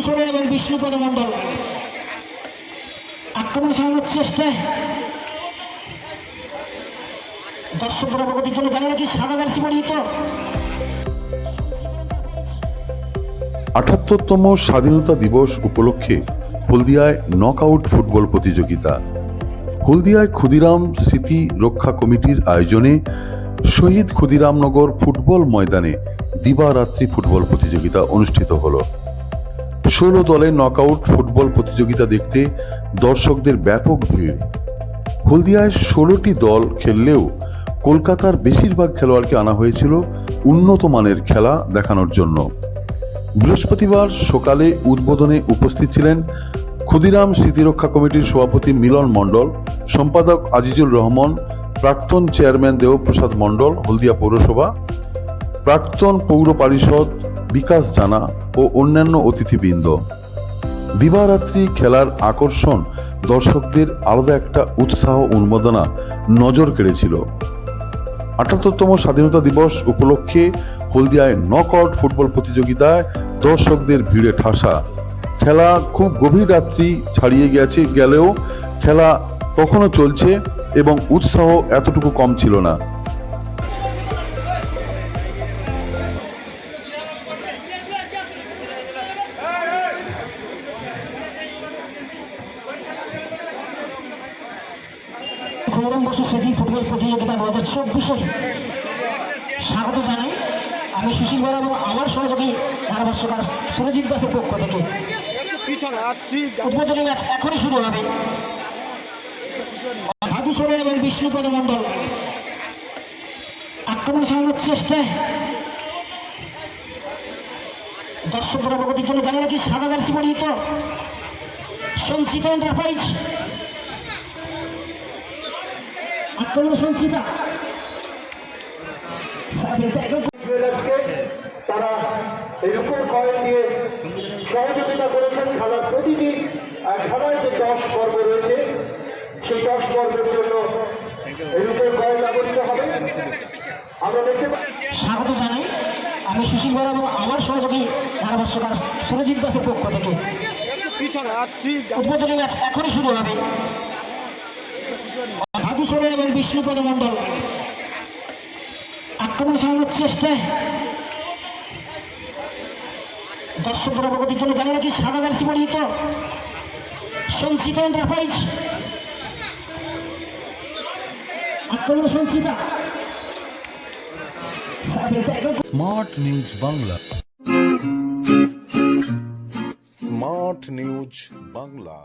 ভাদু সোরেন এবং বিষ্ণুপদ মণ্ডল আক্রমণ সামলানোর চেষ্টায় দর্শকদের অবগতির জন্য জানি নাকি সাদা জার্সি পরিহিত আটাত্তরতম স্বাধীনতা দিবস উপলক্ষে হলদিয়ায় নকআউট ফুটবল প্রতিযোগিতা। হলদিয়ায় ক্ষুদিরাম স্মৃতি রক্ষা কমিটির আয়োজনে শহীদ ক্ষুদিরামনগর ফুটবল ময়দানে দিবারাত্রি ফুটবল প্রতিযোগিতা অনুষ্ঠিত হলো। ষোলো দলের নকআউট ফুটবল প্রতিযোগিতা দেখতে দর্শকদের ব্যাপক ভিড়। হলদিয়ায় ষোলোটি দল খেললেও কলকাতার বেশিরভাগ খেলোয়াড়কে আনা হয়েছিল উন্নত মানের খেলা দেখানোর জন্য। বৃহস্পতিবার সকালে উদ্বোধনে উপস্থিত ছিলেন ক্ষুদিরাম স্মৃতিরক্ষা কমিটির সভাপতি মিলন মণ্ডল, সম্পাদক আজিজুল রহমান, প্রাক্তন চেয়ারম্যান দেবপ্রসাদ মণ্ডল, হলদিয়া পৌরসভা, প্রাক্তন পৌর পরিষদ বিকাশ জানা ও অন্যান্য অতিথিবৃন্দ। দিবারাত্রি খেলার আকর্ষণ দর্শকদের আলাদা একটা উৎসাহ উন্মাদনা নজর কেড়েছিল। আটাত্তরতম স্বাধীনতা দিবস উপলক্ষে হলদিয়ায় নকআউট ফুটবল প্রতিযোগিতায় দর্শকদের ভিড়ে ঠাসা। খেলা খুব গভীর রাত্রি ছাড়িয়ে গেছে, গেলেও খেলা তখনও চলছে এবং উৎসাহ এতটুকু কম ছিল না। ক্ষুদিরাম বসু স্মৃতি ফুটবল প্রতিযোগিতা দু হাজার চব্বিশে? স্বাগত জানাই। আমি সুশীল বরা এবং আমার সহযোগী ধারাভাষ্যকার সুরজিৎ দাসের পক্ষ থেকে। উদ্বোধনী ম্যাচ এখনই শুরু হবে। ভাদু এবং বিষ্ণুপদ মণ্ডল। আক্রমণ সামলানোর চেষ্টায় দর্শকদের অবগতির জন্য জানি নাকি সাদা জার্সি পরিহিত। সঞ্চিতা এন্টারপ্রাইজ আক্রমণ সঞ্চিতা তারা এই রূপের কয়েন দিয়ে সহযোগিতা করেছেন খেলার প্রতিটি খেলার যে দশ পর্ব রয়েছে সেই দশ পর্বের জন্য এই রূপের কয়েন ব্যবহৃত হবে। আমরা দেখতে স্বাগত জানাই। আমি সুশীল বরা এবং আমার সহযোগী ধারাভাষ্যকার সুরজিৎ দাসের পক্ষ থেকে। আর ঠিক উদ্বোধনী ম্যাচ এখনই শুরু হবে। সোরেন এবং বিষ্ণুপদ মণ্ডল। আক্রমণ সামলানোর চেষ্টায় দর্শকদের অবগতির জন্য জানি নাকি সাদা জার্সি পরিহিত সঞ্চিতা এন্টারপ্রাইজ। আক্রমণ Sanchita. Smart news Bangla. Smart news Bangla.